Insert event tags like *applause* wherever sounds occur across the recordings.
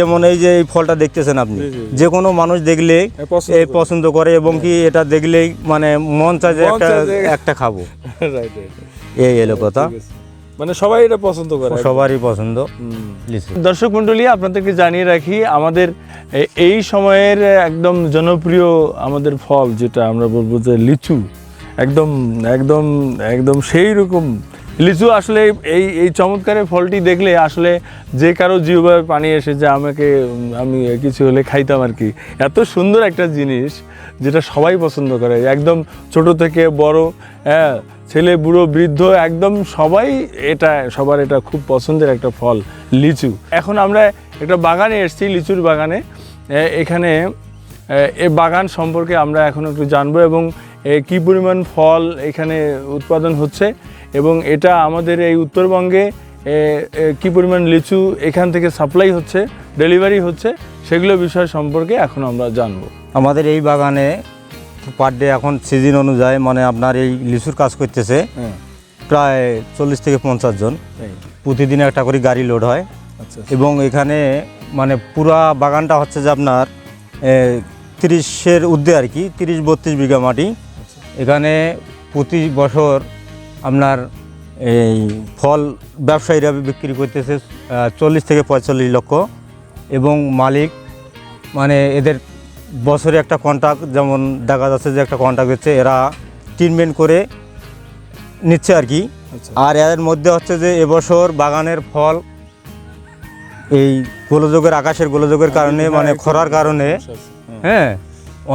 যেমন এই যে এই ফলটা দেখতেছেন আপনি। যে কোনো মানুষ দেখলে পছন্দ এই করে। পছন্দ করে এবং কি এটা দেখলেই মানে মন চায় যে একটা *laughs* একটা খাব। *laughs* এই এলো কথা। মানে সবাই এটা পছন্দ করে সবারই পছন্দ। হুম। লিচু দর্শক মণ্ডলী আপনাদেরকে জানিয়ে রাখি আমাদের এই সময়ের একদম জনপ্রিয় আমাদের ফল যেটা আমরা বলব যে লিচু একদম একদম একদম সেই রকম লিচু আসলে এই এই চমৎকারের ফলটি দেখলে আসলে যে কারও জিহ্বায় পানি এসে যে আমাকে আমি কিছু হলে খাইতাম আর কি। এত সুন্দর একটা জিনিস যেটা সবাই পছন্দ করে। একদম ছোট থেকে বড় হ্যাঁ ছেলে, বুড়ো, বৃদ্ধ, একদম সবাই এটা, সবার এটা খুব পছন্দের একটা ফল, লিচু। এখন আমরা একটা বাগানে এসেছি, লিচুর বাগানে। এখানে, এ বাগান সম্পর্কে আমরা এখন একটু জানব এবং কি পরিমাণ ফল এখানে উৎপাদন হচ্ছে। এবং এটা আমাদের এই উত্তরবঙ্গে কি পরিমাণ লিচু এখান থেকে সাপ্লাই হচ্ছে ডেলিভারি হচ্ছে সেগুলো বিষয় সম্পর্কে এখন আমরা জানব। আমাদের এই বাগানে পার ডে এখন সিজন অনুযায়ী মানে আপনার এই লিচুর কাজ করতেছে হ্যাঁ। প্রায় চল্লিশ থেকে পঞ্চাশ জন। প্রতিদিন একটা করে গাড়ি লোড হয়। আচ্ছা এবং এখানে মানে পুরা বাগানটা হচ্ছে যে আপনার তিরিশের ঊর্ধ্বে আর কি তিরিশ বত্রিশ বিঘা মাটি। এখানে প্রতি বছর আপনার এই ফল ব্যবসায়ীরা বিক্রি করতেছে চল্লিশ থেকে পঁয়তাল্লিশ লক্ষ। এবং মালিক মানে এদের বছরে একটা কন্ট্রাক্ট যেমন দেখা যাচ্ছে যে একটা কন্ট্রাক্ট হচ্ছে এরা ট্রিটমেন্ট করে নিচ্ছে আর কি। আচ্ছা। আর এর মধ্যে হচ্ছে যে এবছর বাগানের ফল এই গোলযোগের আকাশের গোলযোগের কারণে মানে খরার কারণে হ্যাঁ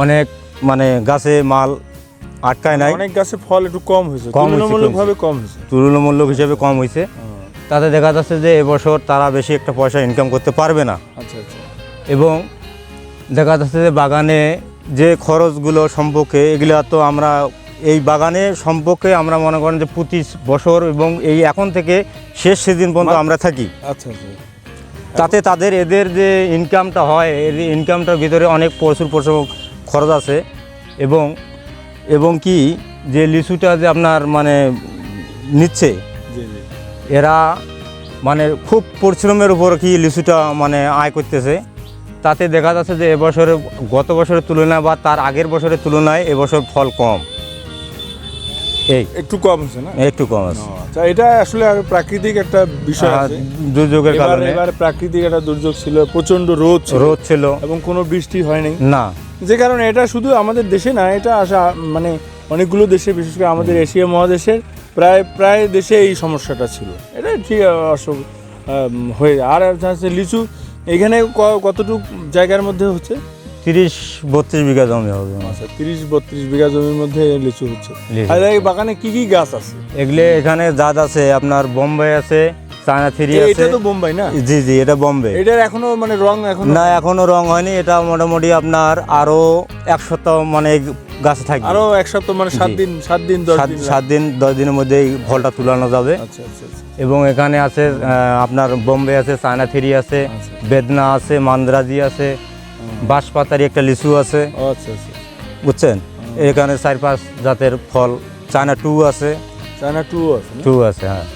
অনেক মানে গাছে মাল আটকায় নাই। অনেক গাছে ফল একটু কম হয়েছে তুলনামূলকভাবে কম হয়েছে। তুলনামূলক হিসেবে কম হয়েছে। তাতে দেখা যাচ্ছে যে এবছর তারা বেশি একটা পয়সা ইনকাম করতে পারবে না। আচ্ছা আচ্ছা। এবং দেখা যাচ্ছে যে বাগানে যে খরচগুলো সম্পর্কে এগুলা তো আমরা এই বাগানে সম্পর্কে আমরা মনে করেন যে প্রতি বছর এবং এই এখন থেকে শেষ সেদিন পর্যন্ত আমরা থাকি। আচ্ছা আচ্ছা। তাতে তাদের এদের যে ইনকামটা হয় এর ইনকামটার ভিতরে অনেক প্রচুর প্রচুর খরচ আছে। এবং এবং কি যে লিচুটা যে আপনার মানে নিচ্ছে এরা মানে খুব পরিশ্রমের উপর কি লিচুটা মানে আয় করতেছে। তাতে দেখা যাচ্ছে যে এবছরে গত বছরের তুলনায় বা তার আগের বছরের তুলনায় এবছর ফল কম। এই। একটু কম না? একটু কম আছে। আচ্ছা এটা আসলে প্রাকৃতিক একটা বিষয় আছে। দুর্যোগের কারণে। এবার প্রাকৃতিক একটা দুর্যোগ ছিল প্রচণ্ড রোদ রোদ ছিল। এবং কোনো বৃষ্টি হয়নি। না। যে কারণে এটা শুধু আমাদের দেশে না এটা আসা মানে অনেকগুলো দেশে বিশেষ করে আমাদের এশিয়া মহাদেশের প্রায় প্রায় দেশে এই সমস্যাটা ছিল। এটা ঠিক অসুখ হয়ে আর হচ্ছে লিচু। এখানে কতটুক জায়গার মধ্যে হচ্ছে? তিরিশ বত্রিশ বিঘা জমি হবে। আচ্ছা তিরিশ বত্রিশ বিঘা জমির মধ্যে লিচু হচ্ছে। আর এই বাগানে কি কি গাছ আছে? এগুলো এখানে জাত আছে আপনার বোম্বাই আছে চায়না থ্রি আছে। এটা তো বোম্বাই না? জি জি এটা বোম্বে এটার এখনও মানে রং এখনও না এখনও রং হয়নি। এটা মোটামুটি আপনার আরও এক সপ্তাহ মানে গাছ থাকবে। আরও এক সপ্তাহ মানে সাত দিন সাত দিন দশ দিন সাত দিন দশ দিনের মধ্যে এই ফলটা তুলানো যাবে। আচ্ছা আচ্ছা আচ্ছা। এবং এখানে আছে আপনার বোম্বে আছে চায়না থ্রি আছে। বেদনা আছে মান্দ্রাজি আছে বাঁশপাতারি একটা লিচু আছে। আচ্ছা আচ্ছা। বুঝছেন? এখানে চার পাঁচ জাতের ফল চায়না টু আছে। চায়না টু আছে টু আছে হ্যাঁ।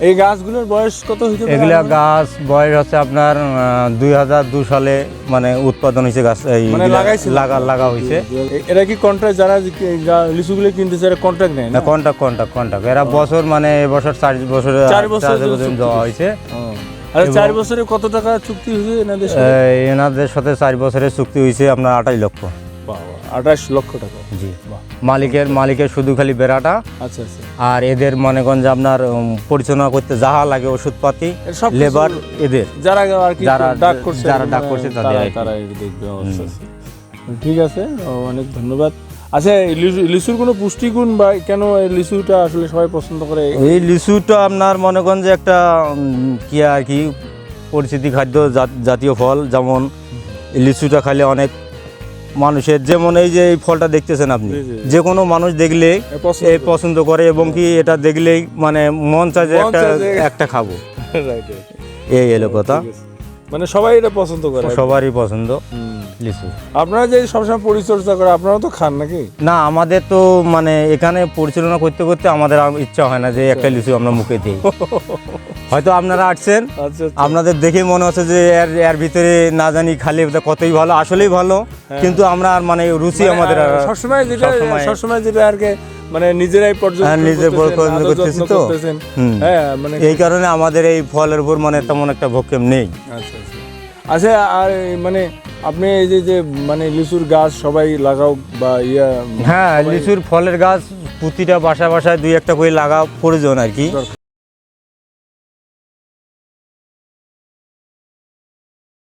এই গাছগুলোর বয়স কত পারে এগুলা গাছ বয়স হচ্ছে আপনার দুই হাজার দু সালে মানে উৎপাদন হয়েছে গাছ এই মানে লাগা লাগা হয়েছে এরা কি কন্ট্রাক্ট যারা লিচুগুলো কিনতেছে এরা কন্ট্রাক্ট নেয় না? কন্টাক্ট কন্টাক্ট কন্টাক্ট এরা বছর মানে এবছর চার বছরে চার বছর দেওয়া হয়েছে আর চার বছরে কত টাকা চুক্তি হয়েছে এনাদের সাথে? এনাদের সাথে চার বছরের চুক্তি হয়েছে আপনার আঠাশ লক্ষ। আঠাশ লক্ষ টাকা। জি। মালিকের মালিকের শুধু খালি বেড়াটা। আচ্ছা আচ্ছা। আর এদের মনে করেন যে আপনার পরিচালনা করতে যাহা লাগে ওষুধপাতি লেবার এদের। যারা আর কি যারা- ডাক করছে যারা ডাক করছে তাদের তারা- দেখবে ঠিক আছে অনেক ধন্যবাদ। আচ্ছা লিচু- লিচুর কোনো পুষ্টিগুণ বা কেন এই লিচুটা আসলে সবাই পছন্দ করে? এই লিচুটা আপনার মনে করেন যে একটা কি আর কি পরিচিতি খাদ্য জাত- জাতীয় ফল যেমন লিচুটা খাইলে অনেক মানুষের যেমন এই যে এই ফলটা দেখতেছেন আপনি। যে কোনো মানুষ দেখলে পছন্দ এই পছন্দ করে এবং কি এটা দেখলেই মানে মন চায় যে একটা একটা খাব। *laughs* এই এলো কথা। মানে সবাই এটা পছন্দ করে। সবারই পছন্দ। লিচু আপনারা যে সবসময় পরিচর্যা করে আপনারা তো খান নাকি? না আমাদের তো মানে এখানে পরিচালনা করতে করতে আমাদের আর ইচ্ছা হয় না যে একটা লিচু আমরা মুখে দিই। হয়তো আপনারা আসছেন আচ্ছা আচ্ছা। আপনাদের দেখে মনে হচ্ছে যে এর এর ভিতরে না জানি খালি কতই ভালো আসলেই ভালো। কিন্তু আমরা আর মানে রুচি মানে, আমাদের আর- সবসময় যেটা সবসময়- যেটা আর কি মানে নিজেরাই হ্যাঁ, নিজে পর্যবেক্ষণ করতেছি তো। হ্যাঁ মানে এই কারণে আমাদের এই ফলের উপর মানে তেমন একটা ভক্ষেপ নেই। আচ্ছা আচ্ছা। আচ্ছা আর মানে আপনি এই যে যে মানে লিচুর গাছ সবাই লাগাও বা ইয়া হ্যাঁ লিচুর ফলের গাছ প্রতিটা বাসা বাসায় দুই একটা করে লাগা প্রয়োজন আর কি।